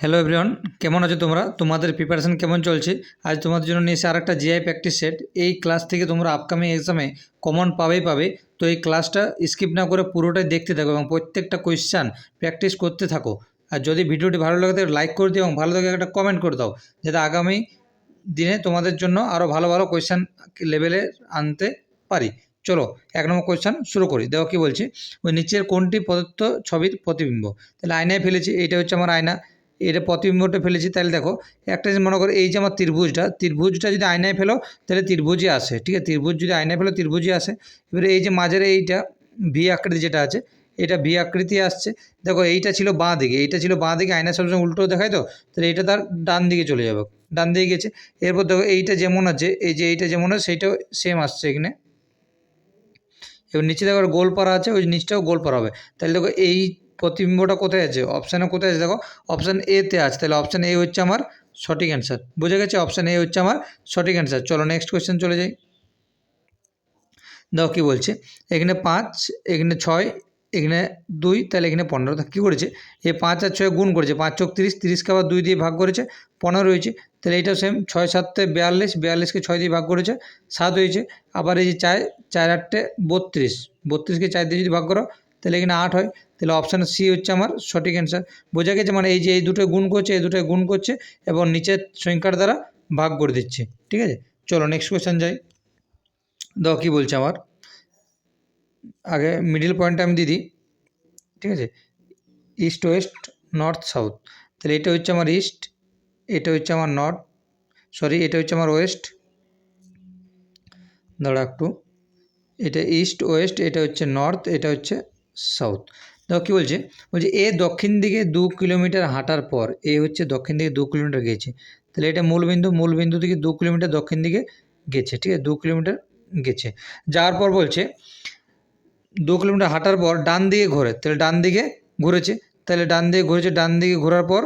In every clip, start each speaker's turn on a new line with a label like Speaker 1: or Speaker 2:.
Speaker 1: Hello everyone কেমন আছো তোমরা? তোমাদের প্রিপারেশন কেমন চলছে? আজ তোমাদের জন্য নিয়ে এসে আর একটা জিআই প্র্যাকটিস সেট এই ক্লাস থেকে তোমরা আপকামিং এক্সামে কমন পাবেই পাবে। তো এই ক্লাসটা স্কিপ না করে পুরোটাই দেখতে থাকো এবং প্রত্যেকটা কোয়েশ্চান প্র্যাকটিস করতে থাকো। আর যদি ভিডিওটি ভালো লাগে তাহলে লাইক করে দিও এবং ভালো লাগে একটা কমেন্ট করে দাও। যাতে আগামী দিনে তোমাদের জন্য আরও ভালো ভালো কোয়েশ্চান লেভেলে আনতে পারি। চলো, এক নম্বর কোয়েশ্চান শুরু করি। দেখো কী বলছি, ওই নিচের কোনটি প্রদত্ত ছবির প্রতিবিম্ব? তাহলে আয়নায় ফেলেছি, এইটা হচ্ছে আমার আয়না। এটা প্রতিবিম্বটা ফেলেছি, তাহলে দেখো, একটা জিনিস মনে করো এই যে আমার ত্রিভুজটা ত্রিভুজটা যদি আয়নায় ফেলো, তাহলে ত্রিভুজই আসে, ঠিক আছে? ত্রিভুজ যদি আয়নায় ফেলো, ত্রিভুজই আসে। এবারে এই যে মাঝের এইটা ভি আকৃতি যেটা আছে, এটা ভি আকৃতি আসছে। দেখো, এইটা ছিল বাঁ দিকে, এইটা ছিল বাঁ দিকে আয়না সবসময় উল্টো দেখায় তো? তাহলে এটা তার ডান দিকে চলে যাবে, ডান দিকে গেছে। এরপর দেখো, এইটা যেমন আছে, এই যে এইটা যেমন আছে, সেইটাও সেম আসছে এখানে। এবার নিচে দেখো, গোল পারা আছে, ওই নিচটাও গোল পারা হবে। তাহলে দেখো, এই প্রতিবিম্বটা কোথায় আছে? অপশানে কোথায় আছে? দেখো অপশান এতে আছে। তাহলে অপশান এ হচ্ছে আমার সঠিক অ্যান্সার বুঝে গেছে? অপশান এ হচ্ছে আমার সঠিক অ্যান্সার চলো নেক্সট কোয়েশ্চেন চলে যাই। দেখো কী বলছে? এখানে পাঁচ, এখানে ছয়, এখানে দুই, তাহলে এখানে পনেরো। কী করেছে? এই পাঁচ আর ছয় গুণ করেছে। পাঁচ চোখ তিরিশ, তিরিশকে আবার দুই দিয়ে ভাগ করেছে। পনেরো রয়েছে তাহলে এইটাও সেম ছয় সাতটে বিয়াল্লিশ, বিয়াল্লিশকে ছয় দিয়ে ভাগ করেছে। সাত হয়েছে। আবার এই যে চার চার আটটে বত্রিশ। বত্রিশকে চার দিয়ে যদি ভাগ করো তাহলে এখানে আট হয়। তাহলে অপশান সি হচ্ছে আমার সঠিক অ্যান্সার বোঝা গেছে মানে এই যে, এই দুটো গুণ করছে, এই দুটো গুণ করছে এবং নিচের সংখ্যার দ্বারা ভাগ করে দিচ্ছে। ঠিক আছে? চলো নেক্সট কোয়েশ্চেন যাই। দেখো কী বলছে আমার? আগে মিডিল পয়েন্টটা আমি দিদি ঠিক আছে? ইস্ট ওয়েস্ট নর্থ সাউথ তাহলে এটা হচ্ছে আমার ইস্ট এটা হচ্ছে আমার নর্থ সরি এটা হচ্ছে আমার ওয়েস্ট দাঁড়া একটু। এটা ইস্ট ওয়েস্ট এটা হচ্ছে নর্থ এটা হচ্ছে সাউথ। দেখো কী বলছে? বলছে, এ দক্ষিণ দিকে দু কিলোমিটার হাঁটার পর, এ হচ্ছে দক্ষিণ দিকে দু কিলোমিটার গেছে। তাহলে এটা মূলবিন্দু মূলবিন্দু থেকে দু কিলোমিটার দক্ষিণ দিকে গেছে, ঠিক আছে? দু কিলোমিটার গেছে। যাওয়ার পর বলছে, দু কিলোমিটার হাঁটার পর ডান দিকে ঘোরে। তাহলে ডান দিকে ঘুরেছে। তাহলে ডান দিকে ঘুরেছে, ডান দিকে ঘোরার পর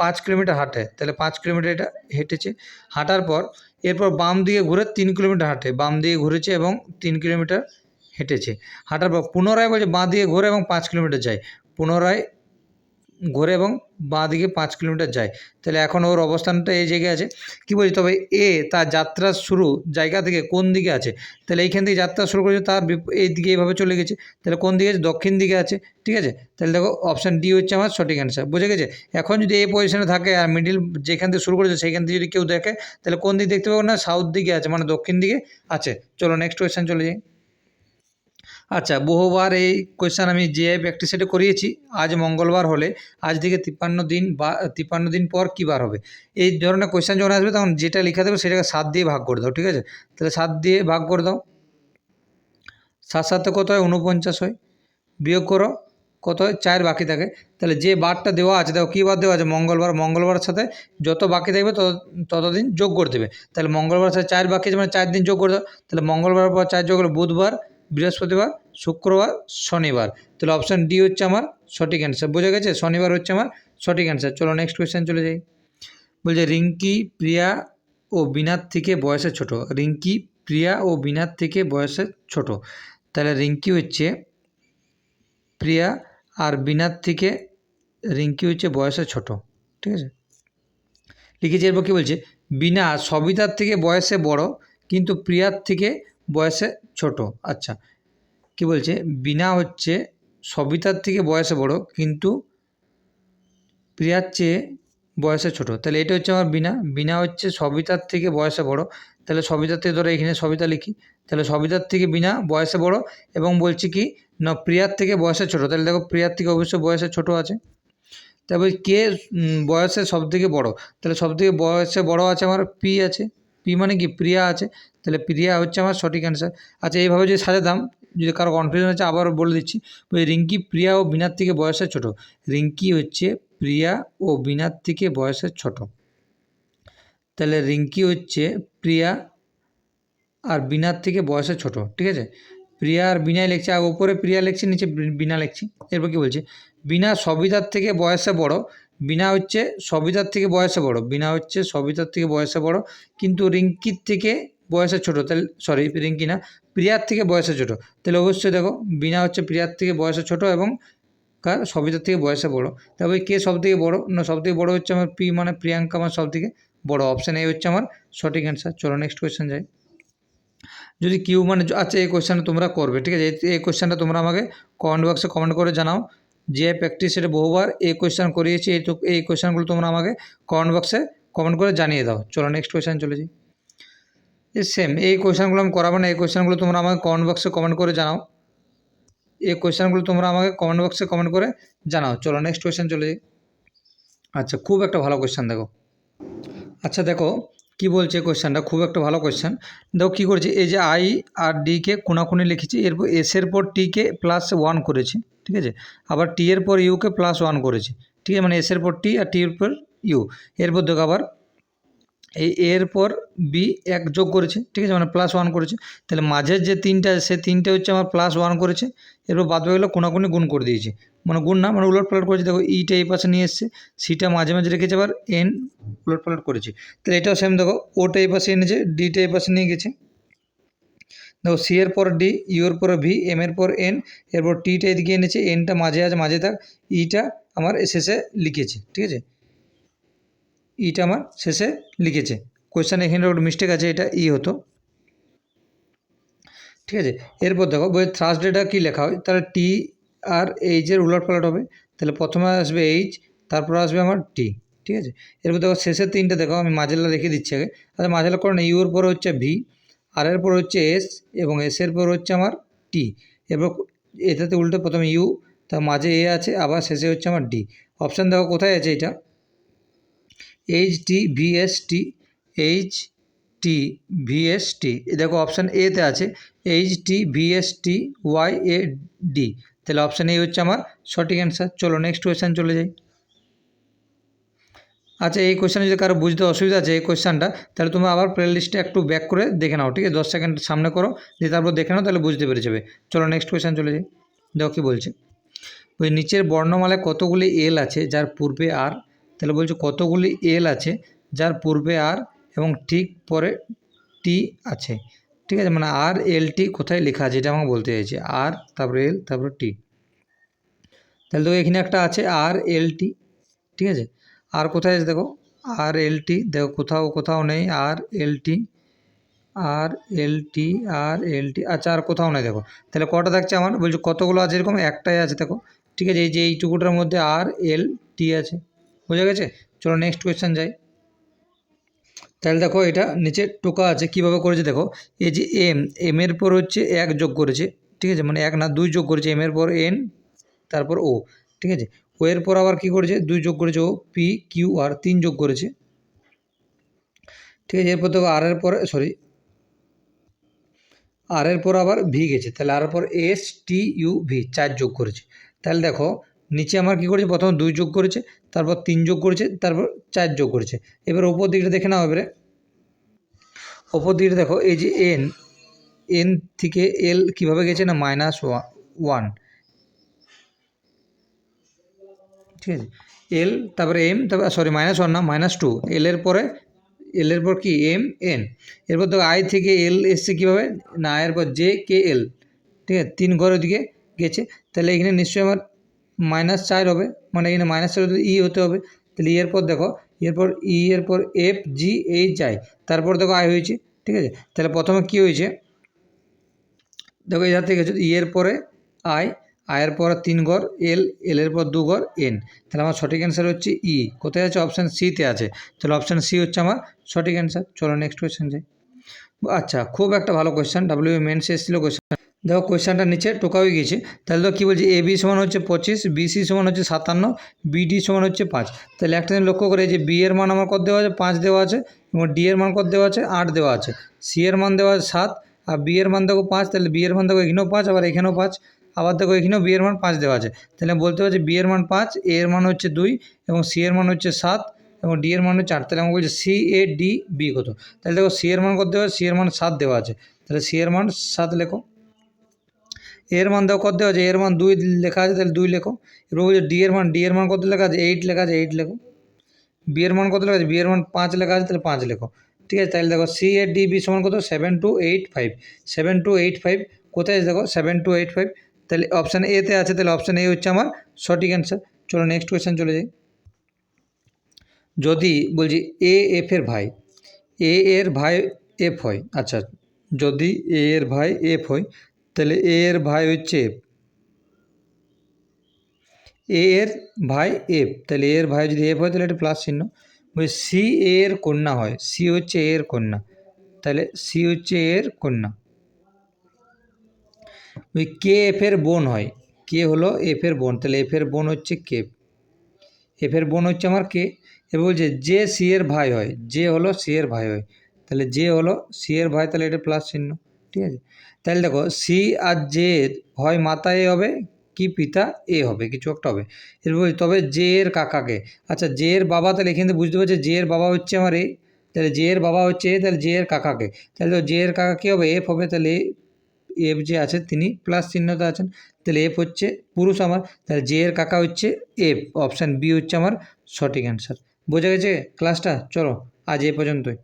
Speaker 1: পাঁচ কিলোমিটার হাঁটে। তাহলে পাঁচ কিলোমিটার এটা হেঁটেছে। হাঁটার পর, এরপর বাম দিকে ঘুরে তিন কিলোমিটার হাঁটে। বাম দিকে ঘুরেছে এবং তিন কিলোমিটার হেঁটেছে। হাঁটার পর পুনরায় বলছে বাঁ দিকে ঘোরে এবং পাঁচ কিলোমিটার যায়। পুনরায় ঘোরে এবং বাঁ দিকে পাঁচ কিলোমিটার যায়। তাহলে এখন ওর অবস্থানটা এই জায়গায় আছে। কী বলছি? তবে এ তার যাত্রা শুরু জায়গা থেকে কোন দিকে আছে? তাহলে এইখান থেকে যাত্রা শুরু করেছে তার এই দিকে এইভাবে চলে গেছে। তাহলে কোন দিকে আছে? দক্ষিণ দিকে আছে। ঠিক আছে? তাহলে দেখো অপশান ডি হচ্ছে আমার সঠিক অ্যান্সার বুঝে গেছে? এখন যদি এই পজিশনে থাকে আর মিডিল যেখান থেকে শুরু করেছে সেইখান থেকে যদি কেউ দেখে, তাহলে কোন দিক দেখতে পাবো না? সাউথ দিকে আছে মানে দক্ষিণ দিকে আছে। চলো নেক্সট কোয়েশ্চেন চলে যাই। আচ্ছা বহুবার এই কোয়েশ্চেন আমি যে প্র্যাকটিস সেটে করিয়েছি, আজ মঙ্গলবার হলে, আজ থেকে তিপ্পান্ন দিন বা, তিপ্পান্ন দিন পর কী বার হবে? এই ধরনের কোয়েশ্চেন যখন আসবে, তখন যেটা লেখা দেবে সেটাকে সাত দিয়ে ভাগ করে দাও, ঠিক আছে? তাহলে সাত দিয়ে ভাগ করে দাও। সাত সাথে কত হয়? উনপঞ্চাশ হয়। বিয়োগ করো, কত হয়? চার বাকি থাকে। তাহলে যে বারটা দেওয়া আছে, দেখো কী বার দেওয়া আছে? মঙ্গলবার মঙ্গলবারের সাথে যত বাকি থাকবে, তত, ততদিন যোগ করে দেবে। তাহলে মঙ্গলবার সাথে চার বাকি মানে চার দিন যোগ করে দাও। তাহলে মঙ্গলবার পর চার যোগ হলো বুধবার বৃহস্পতিবার, শুক্রবার, শনিবার। তাহলে অপশান ডি হচ্ছে আমার সঠিক অ্যান্সার বোঝা গেছে? শনিবার হচ্ছে আমার সঠিক অ্যান্সার চলো নেক্সট কোয়েশ্চেন চলে যাই। বলছে, রিঙ্কি, প্রিয়া ও বিনার থেকে বয়সে ছোট। রিঙ্কি, প্রিয়া ও বিনার থেকে বয়সে ছোট। তাহলে রিঙ্কি হচ্ছে প্রিয়া আর বিনার থেকে রিঙ্কি হচ্ছে বয়সে ছোট। ঠিক আছে? লিখেছি এরপর কী বলছে? বিনা সবিতার থেকে বয়সে বড়, কিন্তু প্রিয়ার থেকে বয়সে ছোট আচ্ছা। কি বলছে? বিনা হচ্ছে সবিতার থেকে বয়সে বড়, কিন্তু প্রিয়ার চেয়ে বয়সে ছোট। তাহলে এটা হচ্ছে আমার বিনা বিনা হচ্ছে সবিতার থেকে বয়সে বড়। তাহলে সবিতার থেকে ধরো এখানে সবিতা লিখি। তাহলে সবিতার থেকে বিনা বয়সে বড় এবং বলছি কি, না, প্রিয়ার থেকে বয়সে ছোট। তাহলে দেখো প্রিয়ার থেকে অবশ্যই বয়সে ছোট আছে। তারপরে কে বয়সে সব থেকে বড়? তাহলে সব থেকে বয়সে বড় আছে আমার পি আছে। পি মানে কি? প্রিয়া আছে। তাহলে প্রিয়া হচ্ছে আমার সঠিক অ্যান্সার আচ্ছা এইভাবে যদি সাজাতাম যদি কারও কনফিউশন আছে আবার বলে দিচ্ছি। রিঙ্কি প্রিয়া ও বিনার থেকে বয়সে ছোট। রিঙ্কি হচ্ছে প্রিয়া ও বিনার থেকে বয়সে ছোট। তাহলে রিঙ্কি হচ্ছে প্রিয়া আর বিনার থেকে বয়সে ছোট, ঠিক আছে? প্রিয়া আর বিনায় লিখছে, আর ওপরে প্রিয়া লিখছি, নিচে বিনা লিখছি। এরপর কি বলছে? বিনা সবিতার থেকে বয়সে বড় বিনা হচ্ছে সবিতার থেকে বয়সে বড়, বিনা হচ্ছে সবিতার থেকে বয়সে বড়, কিন্তু রিঙ্কির থেকে বয়সে ছোট, তাহলে সরি রিঙ্কি না, প্রিয়ার থেকে বয়সে ছোট, তাহলে অবশ্যই দেখো, বিনা হচ্ছে প্রিয়ার থেকে বয়সে ছোট এবং কার, সবিতার থেকে বয়সে বড় তবে কে সব থেকে বড়? না সব থেকে বড় হচ্ছে আমার পি মানে প্রিয়াঙ্কা আমার সব থেকে বড় অপশান এই হচ্ছে আমার সঠিক অ্যান্সার চলো নেক্সট কোয়েশ্চেন যাই। যদি কিউ মানে আচ্ছা এই কোয়েশ্চেনটা তোমরা করবে, ঠিক আছে? এই- কোয়েশ্চেনটা তোমরা আমাকে কমেন্ট বক্সে কমেন্ট করে জানাও যে প্র্যাকটিস সেটা বহুবার এই কোয়েশ্চেন করিয়েছি, এই তো এই কোয়েশ্চেনগুলো তোমরা আমাকে কমেন্ট বক্সে কমেন্ট করে জানিয়ে দাও। চলো নেক্সট কোয়েশ্চেন চলে যাই। সেম এই কোয়েশ্চেনগুলো আমি করাবো না, এই কোয়েশ্চেনগুলো তোমরা আমাকে কমেন্ট বক্সে কমেন্ট করে জানাও। এই কোয়েশ্চেনগুলো তোমরা আমাকে কমেন্ট বক্সে কমেন্ট করে জানাও। চলো নেক্সট কোয়েশ্চেন চলে যাই। আচ্ছা খুব একটা ভালো কোয়েশ্চেন দেখো। আচ্ছা দেখো, কি বলছে কোয়েশ্চেনটা খুব একটা ভালো কোয়েশ্চেন দেখো, কী করেছে? এই যে আই আর ডিকে কোনাকুনি লিখেছি, এরপর এসের পর টিকে প্লাস ওয়ান করেছি। ঠিক আছে? আবার টি এর পর ইউকে প্লাস ওয়ান করেছি। ঠিক আছে? মানে এসের পর টি আর টি এর পর ইউ এরপর দেখো আবার, এই এর পর বি এক যোগ করেছে। ঠিক আছে? মানে প্লাস ওয়ান করেছে। তাহলে মাঝের যে তিনটা, সে তিনটে হচ্ছে আমার প্লাস ওয়ান করেছে। এরপর বাদ বাকিগুলো কোনাকুনি গুণ করে দিয়েছে। মানে গুণ না মানে উলট পালট করেছে। দেখো ইটা এই পাশে নিয়ে এসছে। সিটা মাঝে মাঝে রেখেছে আবার এন উলট পালট করেছে। তাহলে এটাও সেম দেখো। ওটা এই পাশে এনেছে ডিটা এই পাশে নিয়ে গেছে। দেখো সি এর পর ডি ইউ এর পর ভি এম এর পর এন এরপর টিটা এদিকে এনেছে এনটা মাঝে আছে, মাঝে থাক ইটা আমার শেষে লিখেছে, ঠিক আছে? ইটা আমার শেষে লিখেছে। কোয়েশ্চেনে এখানে একটু মিস্টেক আছে, এটা ই হতো। ঠিক আছে? এরপর দেখো বই থার্সডেটা কী লেখা হয়? তাহলে টি আর এইচের উলট পালট হবে। তাহলে প্রথমে আসবে এইচ তারপর আসবে আমার টি ঠিক আছে? এরপর দেখো, শেষের তিনটে দেখো, আমি মাঝেলা রেখে দিচ্ছি আগে। আচ্ছা মাঝেলা করো না ইউর পরে হচ্ছে ভি আর এর পর হচ্ছে এস এবং এসের পর হচ্ছে আমার টি এরপর এটাতে উল্টে প্রথমে ইউ তার মাঝে এ আছে, আবার শেষে হচ্ছে আমার ডি অপশান দেখো কোথায় আছে এটা? H T VS T H T VS T দেখো অপশান এতে আছে H T V S T Y A D তাহলে অপশান এ হচ্ছে আমার সঠিক অ্যান্সার চলো নেক্সট কোয়েশ্চেন চলে যাই। আচ্ছা এই কোয়েশ্চেনে যদি কারও বুঝতে অসুবিধা আছে, এই কোয়েশ্চেনটা তাহলে তুমি আবার প্লে লিস্টে একটু ব্যাক করে দেখে নাও, ঠিক আছে? দশ সেকেন্ড সামনে করো, দিয়ে তারপর দেখে নাও, তাহলে বুঝতে পেরে যাবে চলো নেক্সট কোয়েশ্চেন চলে যাই। দেখো কী বলছে। ওই নিচের বর্ণমালায় কতগুলি এল আছে, যার পূর্বে আর, তাহলে বলছে কতগুলি এল আছে, যার পূর্বে আর এবং ঠিক পরে টি আছে। ঠিক আছে? মানে আর এল টি কোথায় লেখা আছে, এটা আমাকে বলতে চাইছে। আর, তারপরে এল তারপরে টি তাহলে তো এখানে একটা আছে, আর এল টি ঠিক আছে? আর কোথায় আছে দেখো? আর এল টি দেখো কোথাও কোথাও নেই, আর এল টি আর এল টি আর এল টি আচ্ছা আর কোথাও নেই দেখো। তাহলে কটা থাকছে আমার? বলছে কতগুলো আছে এরকম? একটাই আছে দেখো। ঠিক আছে, এই যে এইটুকুটার মধ্যে আর এল টি আছে। বোঝা গেছে? চলো নেক্সট কোয়েশ্চেন যাই। তাহলে দেখো এটা নিচে টোকা আছে, কীভাবে করেছে দেখো? এই যে এম এম এর পর হচ্ছে এক যোগ করেছে। ঠিক আছে মানে এক না, দুই যোগ করেছে এম এর পর এন তারপর ও ঠিক আছে? ও এর পর আবার কী করেছে? দুই যোগ করেছে ও পি কিউ আর তিন যোগ করেছে। ঠিক আছে? এরপর দেখো আর এর পরে সরি আর এর পর আবার ভি গেছে। তাহলে আর পর এস টি ইউ ভি চার যোগ করেছে। তাহলে দেখো, নিচে আমার কী করেছে? প্রথমে দুই যোগ করেছে, তারপর তিন যোগ করেছে, তারপর চার যোগ করেছে। এবার ওপর দিকটা দেখে নাও এবারে। ওপর দিকটা দেখো, এই যে এন এন থেকে এল কীভাবে গেছে না? মাইনাস ওয়ান ঠিক আছে? এল তারপরে এম তারপর সরি মাইনাস ওয়ান না মাইনাস টু এল এর পরে এল এর পর কি? এম এন এরপর দেখো আই থেকে এল এসছে কীভাবে? না আয়ের পর জে কে এল ঠিক আছে? তিন ঘরের দিকে গেছে। তাহলে এখানে নিশ্চয়ই আমার মাইনাস চার হবে। মানে এখানে মাইনাস চার ই হতে হবে। তাহলে ই এর পর দেখো এরপর ই এর পর এফ জি এইচ আই তারপর দেখো আই হয়েছে। ঠিক আছে? তাহলে প্রথমে কী হয়েছে? দেখো, এধার থেকে ই এর পরে আই আয়ের পর তিন ঘর এল এল এর পর দু ঘর এন। তাহলে আমার সঠিক অ্যান্সার হচ্ছে ই কোথায় আছে? অপশান সিতে আছে। তাহলে অপশান সি হচ্ছে আমার সঠিক অ্যান্সার চলো নেক্সট কোয়েশ্চেন যাই। আচ্ছা খুব একটা ভালো কোয়েশ্চেন ডাব্লিউ মেন্স এসেছিল কোয়েশ্চেন দেখো কোয়েশ্চেনটা নিচে টোকা হয়ে গেছে তাহলে তো কী বলছে? এ বি সমান হচ্ছে পঁচিশ বিসি সমান হচ্ছে সাতান্ন বিডি সমান হচ্ছে পাঁচ। তাহলে একটা জিনিস লক্ষ্য করে যে বি এর মান আমার কত দেওয়া আছে? পাঁচ দেওয়া আছে এবং ডি এর মান কত দেওয়া আছে? আট দেওয়া আছে। সি এর মান দেওয়া আছে সাত, আর বি এর মান দেখো পাঁচ। তাহলে বি এর মান দেখো এখানেও পাঁচ, আবার এখানেও পাঁচ। আবার দেখো এখানেও বি এর মান পাঁচ দেওয়া আছে তাহলে বলতে পারছি বি এর মান পাঁচ এ এর মান হচ্ছে দুই এবং সি এর মান হচ্ছে সাত এবং ডি এর মান হচ্ছে আট তাহলে আমাকে বলছে সি এ ডি বি কত তাহলে দেখো সি এর মান কত দেওয়া সি এর মান সাত দেওয়া আছে তাহলে সি এর মান সাত লেখো এর মান দেখো কত দেওয়া আছে এর মান দুই লেখা আছে তাহলে দুই লেখো এবার বলছে ডি এর মান ডি এর মান কত লেখা আছে এইট লেখা আছে এইট লেখো বি এর মান কত লেখা আছে বি এর মান পাঁচ লেখা আছে তাহলে পাঁচ লেখো ঠিক আছে তাহলে দেখো সি এ ডি বি সমান কত seven two eight five seven two eight five কোথায় আছে দেখো সেভেন টু এইট ফাইভ তাহলে অপশান এতে আছে, তাহলে অপশান এ হচ্ছে আমার সঠিক অ্যান্সার চলো নেক্সট কোয়েশ্চেন চলে যাই। যদি বলছি এ এফ এর ভাই এ এর ভাই এফ হয় আচ্ছা যদি এ এর ভাই এফ হয়, তাহলে এ এর ভাই হচ্ছে এফ এ এর ভাই এফ তাহলে এর ভাই যদি এফ হয়, তাহলে একটা প্লাস চিহ্ন। বলছি সি এর কন্যা হয় সি হচ্ছে এর কন্যা, তাহলে সি হচ্ছে এর কন্যা। ওই কে এফ এর বোন হয়। কে হলো এফ এর বোন। তাহলে এফ এর বোন হচ্ছে কে এফ এর বোন হচ্ছে আমার কে এবার বলছে যে সি এর ভাই হয়। যে হলো সি এর ভাই হয়। তাহলে যে হলো সি এর ভাই, তাহলে এটা প্লাস চিহ্ন। ঠিক আছে? তাহলে দেখো সি আর জে হয় মাতা এ হবে কি পিতা এ হবে? কিছু একটা হবে। এরপর তবে জে এর কাকাকে। আচ্ছা জে এর বাবা তাহলে এখান বুঝতে পারছে জে এর বাবা হচ্ছে আমার এ তাহলে জে এর বাবা হচ্ছে এ তাহলে জে এর কাকাকে। তাহলে তো জে এর কাকা কী হবে? এফ হবে, তাহলে এফ যে আছে তিনি প্লাস চিহ্নতে আছেন। তাহলে এফ হচ্ছে পুরুষ আমার, তাহলে জে এর কাকা হচ্ছে এফ অপশান বি হচ্ছে আমার সঠিক অ্যান্সার বোঝা গেছে? ক্লাসটা চলো, আজ এ পর্যন্তই।